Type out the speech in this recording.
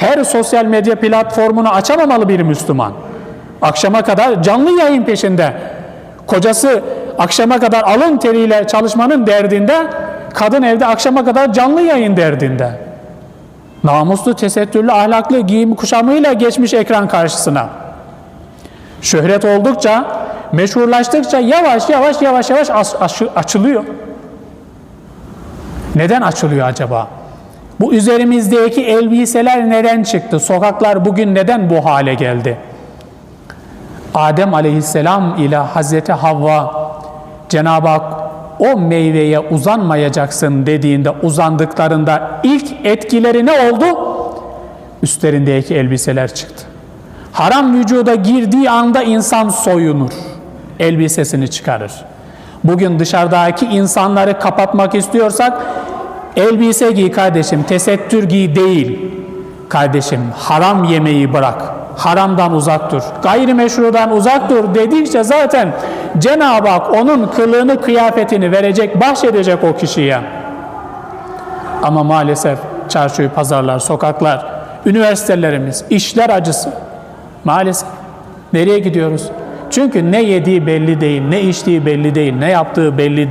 her sosyal medya platformunu açamamalı bir Müslüman. Akşama kadar canlı yayın peşinde. Kocası akşama kadar alın teriyle çalışmanın derdinde, kadın evde akşama kadar canlı yayın derdinde. Namuslu, tesettürlü, ahlaklı giyim kuşamıyla geçmiş ekran karşısına. Şöhret oldukça, meşhurlaştıkça yavaş yavaş yavaş yavaş aç- aç- açılıyor. Neden açılıyor acaba? Bu üzerimizdeki elbiseler neden çıktı? Sokaklar bugün neden bu hale geldi? Adem aleyhisselam ile Hazreti Havva Cenab-ı Hak o meyveye uzanmayacaksın dediğinde uzandıklarında ilk etkileri ne oldu? Üstlerindeki elbiseler çıktı. Haram vücuda girdiği anda insan soyunur. Elbisesini çıkarır. Bugün dışarıdaki insanları kapatmak istiyorsak elbise giy kardeşim, tesettür giy değil. Kardeşim haram yemeği bırak. Haramdan uzak dur. Gayrimeşrudan uzak dur dedikçe zaten Cenab-ı Hak onun kılığını, kıyafetini verecek, bahşedecek o kişiye. Ama maalesef çarşı, pazarlar, sokaklar, üniversitelerimiz, işler acısı. Maalesef. Nereye gidiyoruz? Çünkü ne yediği belli değil, ne içtiği belli değil, ne yaptığı belli değil.